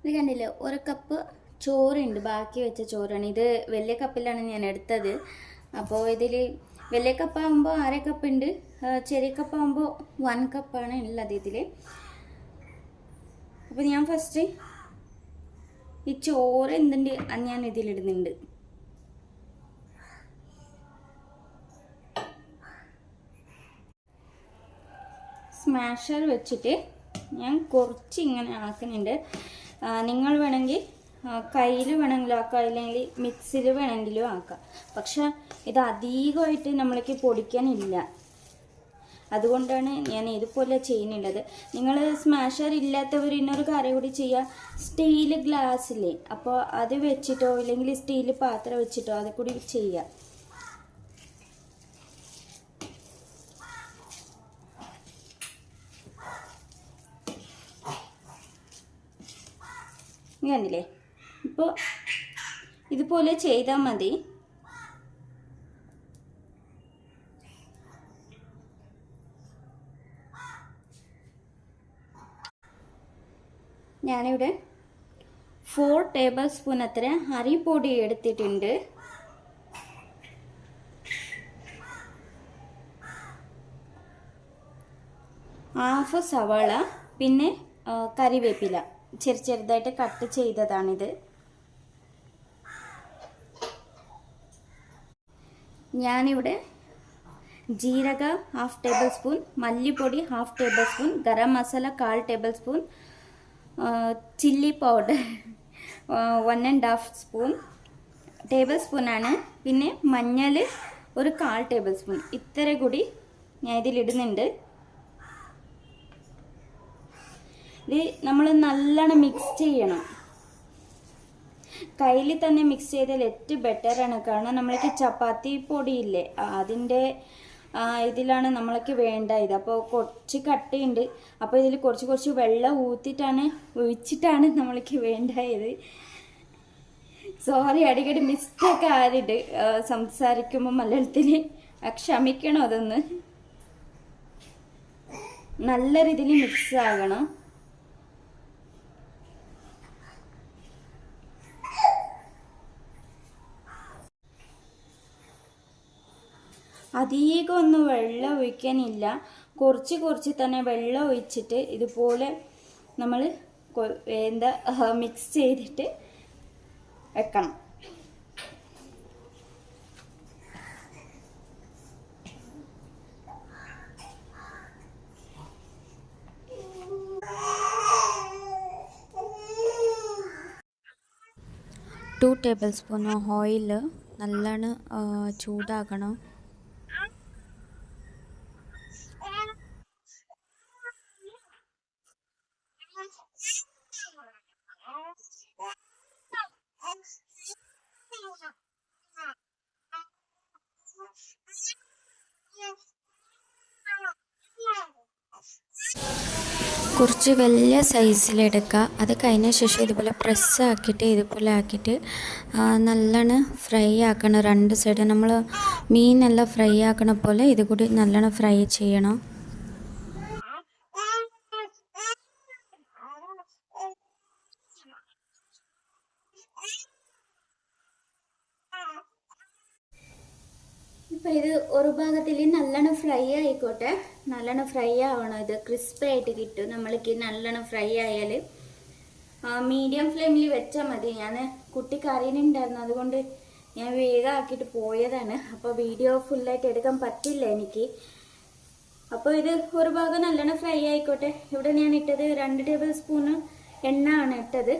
ഇത് കണ്ടില്ലേ? ഒരു കപ്പ് ചോറുണ്ട്. ബാക്കി വെച്ച ചോറാണ്. ഇത് വലിയ കപ്പിലാണ് ഞാൻ എടുത്തത്. അപ്പോൾ ഇതിൽ വലിയ കപ്പാകുമ്പോൾ അര കപ്പുണ്ട് ചെറിയ കപ്പാകുമ്പോൾ വൺ കപ്പാണ് ഉള്ളത് ഇതിൽ അപ്പോൾ ഞാൻ ഫസ്റ്റ് ഈ ചോറ് എന്തുണ്ട്? ഞാൻ ഇതിലിടുന്നുണ്ട് സ്മാഷർ വെച്ചിട്ട് ഞാൻ കുറച്ച് ഇങ്ങനെ ആക്കുന്നുണ്ട്. നിങ്ങൾ വേണമെങ്കിൽ കയ്യിൽ വേണമെങ്കിലും ആക്കാം അല്ലെങ്കിൽ മിക്സിയിൽ വേണമെങ്കിലും ആക്കാം. പക്ഷെ ഇത് അധികമായിട്ട് നമ്മൾക്ക് പൊടിക്കാനില്ല. അതുകൊണ്ടാണ് ഞാൻ ഇതുപോലെ ചെയ്യുന്നുള്ളത്. നിങ്ങൾ സ്മാഷർ ഇല്ലാത്തവർ ഇന്നൊരു കാര്യം കൂടി ചെയ്യുക സ്റ്റീൽ ഗ്ലാസ്സിൽ അപ്പോൾ അത് വെച്ചിട്ടോ ഇല്ലെങ്കിൽ സ്റ്റീൽ പാത്രം വെച്ചിട്ടോ അത് കൂടി ചെയ്യുക കണ്ടില്ലേ? ഇപ്പോൾ ഇതുപോലെ ചെയ്താൽ മതി. ഞാനിവിടെ ഫോർ ടേബിൾ സ്പൂൺ അത്ര അരിപ്പൊടി എടുത്തിട്ടുണ്ട്. ഹാഫ് സവാള പിന്നെ കറിവേപ്പില. ചെറു ചെറുതായിട്ട് കട്ട് ചെയ്തതാണിത്. ഞാനിവിടെ ജീരക ഹാഫ് ടേബിൾ സ്പൂൺ മല്ലിപ്പൊടി half table spoon garam masala കാൽ table spoon chilli powder one and half spoon table സ്പൂണാണ് പിന്നെ മഞ്ഞൾ ഒരു കാൽ ടേബിൾ സ്പൂൺ ഇത്ര കൂടി ഞാൻ ഇതിലിടുന്നുണ്ട്. ഇത് നമ്മൾ നല്ലോണം മിക്സ് ചെയ്യണം. കയ്യിൽ തന്നെ മിക്സ് ചെയ്താൽ ഏറ്റവും ബെറ്ററാണ് കാരണം നമ്മൾക്ക് ചപ്പാത്തി പൊടിയില്ലേ അതിന്റെ ഇതിലാണ് നമ്മൾക്ക് വേണ്ട ഇത് അപ്പോൾ കുറച്ച് കട്ടയുണ്ട്. അപ്പോൾ ഇതിൽ കുറച്ച് കുറച്ച് വെള്ളം ഊത്തിട്ടാണ് ഒഴിച്ചിട്ടാണ് നമ്മൾക്ക് വേണ്ടത്. സോറി അടിക്കടി മിസ്റ്റേക്ക് ആരുണ്ട് സംസാരിക്കുമ്പോൾ മലയാളത്തിൽ ക്ഷമിക്കണം അതൊന്ന്? നല്ല രീതിയിൽ മിക്സ് ആകണം. അധികം ഒന്നും വെള്ളം ഒഴിക്കാനില്ല കുറച്ച് കുറച്ച് തന്നെ വെള്ളം ഒഴിച്ചിട്ട് ഇതുപോലെ നമ്മൾ എന്താ മിക്സ് ചെയ്തിട്ട് വെക്കണം. ടു ടേബിൾ സ്പൂൺ ഓയിൽ നല്ലോണം ചൂടാക്കണം. കുറച്ച് വലിയ സൈസിലെടുക്കുക അത് കഴിഞ്ഞ ശേഷം ഇതുപോലെ പ്രസ് ആക്കിയിട്ട് ഇതുപോലെ ആക്കിയിട്ട് നല്ലോണം ഫ്രൈ ആക്കണം. രണ്ട് സൈഡ് നമ്മൾ മീനെല്ലാം ഫ്രൈ ആക്കണ പോലെ ഇത് കൂടി നല്ലോണം ഫ്രൈ ചെയ്യണം. ഇപ്പം ഇത് ഒരു ഭാഗത്തിൽ നല്ലോണം ഫ്രൈ ആയിക്കോട്ടെ. നല്ലോണം ഫ്രൈ ആവണം. ഇത് ക്രിസ്പി ആയിട്ട് കിട്ടും. നമ്മൾക്ക് നല്ലോണം ഫ്രൈ ആയാൽ മീഡിയം ഫ്ലെയിമിൽ വെച്ചാൽ മതി. ഞാൻ കുട്ടി കറിയുന്നുണ്ടായിരുന്നു അതുകൊണ്ട് ഞാൻ വേഗം ആക്കിയിട്ട് പോയതാണ്. അപ്പോൾ വീഡിയോ ഫുള്ളായിട്ട് എടുക്കാൻ പറ്റില്ല എനിക്ക്. അപ്പോൾ ഇത് ഒരു ഭാഗം നല്ലോണം ഫ്രൈ ആയിക്കോട്ടെ. ഇവിടെ ഞാൻ ഇട്ടത് രണ്ട് ടേബിൾ സ്പൂണ് എണ്ണ ആണ് ഇട്ടത്.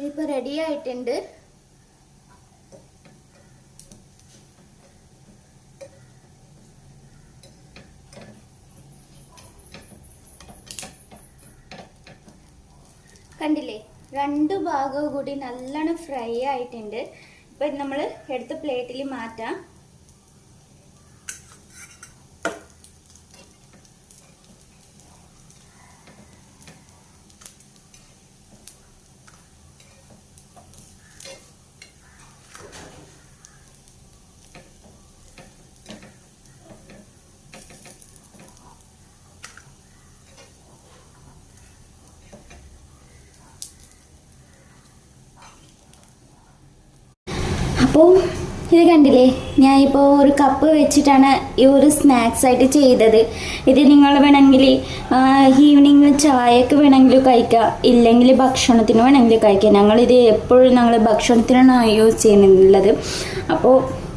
ഇതിപ്പോൾ റെഡി ആയിട്ടുണ്ട്. കണ്ടില്ലേ? രണ്ട് ഭാഗവും കൂടി നല്ലോണം ഫ്രൈ ആയിട്ടുണ്ട്. ഇപ്പൊ നമ്മൾ എടുത്ത പ്ലേറ്റിൽ മാറ്റാം. അപ്പോൾ ഇത് കണ്ടില്ലേ? ഞാൻ ഇപ്പോൾ ഒരു കപ്പ് വെച്ചിട്ടാണ് ഈ ഒരു സ്നാക്സ് ആയിട്ട് ചെയ്തത്. ഇത് നിങ്ങൾ വേണമെങ്കിൽ ഈവനിങ് ചായക്ക് വേണമെങ്കിൽ കഴിക്കുക ഇല്ലെങ്കിൽ ഭക്ഷണത്തിന് വേണമെങ്കിൽ കഴിക്കുക ഞങ്ങളിത് എപ്പോഴും ഞങ്ങൾ ഭക്ഷണത്തിനാണ് യൂസ് ചെയ്യുന്നുള്ളത്. അപ്പോൾ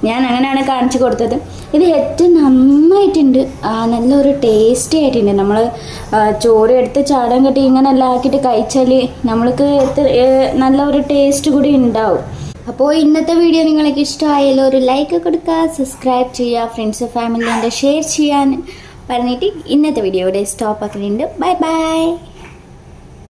ഞാൻ അങ്ങനെയാണ് കാണിച്ചു കൊടുത്തത്. ഇത് ഏറ്റവും നന്നായിട്ടുണ്ട്. നല്ലൊരു ടേസ്റ്റി ആയിട്ടുണ്ട്. നമ്മൾ ചോറ് എടുത്ത് ചാടം കെട്ടി ഇങ്ങനെ എല്ലാം ആക്കിയിട്ട് കഴിച്ചാൽ നമ്മൾക്ക് നല്ല ഒരു ടേസ്റ്റ് കൂടി ഉണ്ടാവും. അപ്പോൾ ഇന്നത്തെ വീഡിയോ നിങ്ങൾക്ക് ഇഷ്ടമായാലും ഒരു ലൈക്ക് കൊടുക്കുക സബ്സ്ക്രൈബ് ചെയ്യുക ഫ്രണ്ട്സ് ഫാമിലി ഷെയർ ചെയ്യാൻ പറഞ്ഞിട്ട് ഇന്നത്തെ വീഡിയോ ഇവിടെ സ്റ്റോപ്പ് ആക്കുന്നുണ്ട് ബൈ ബൈ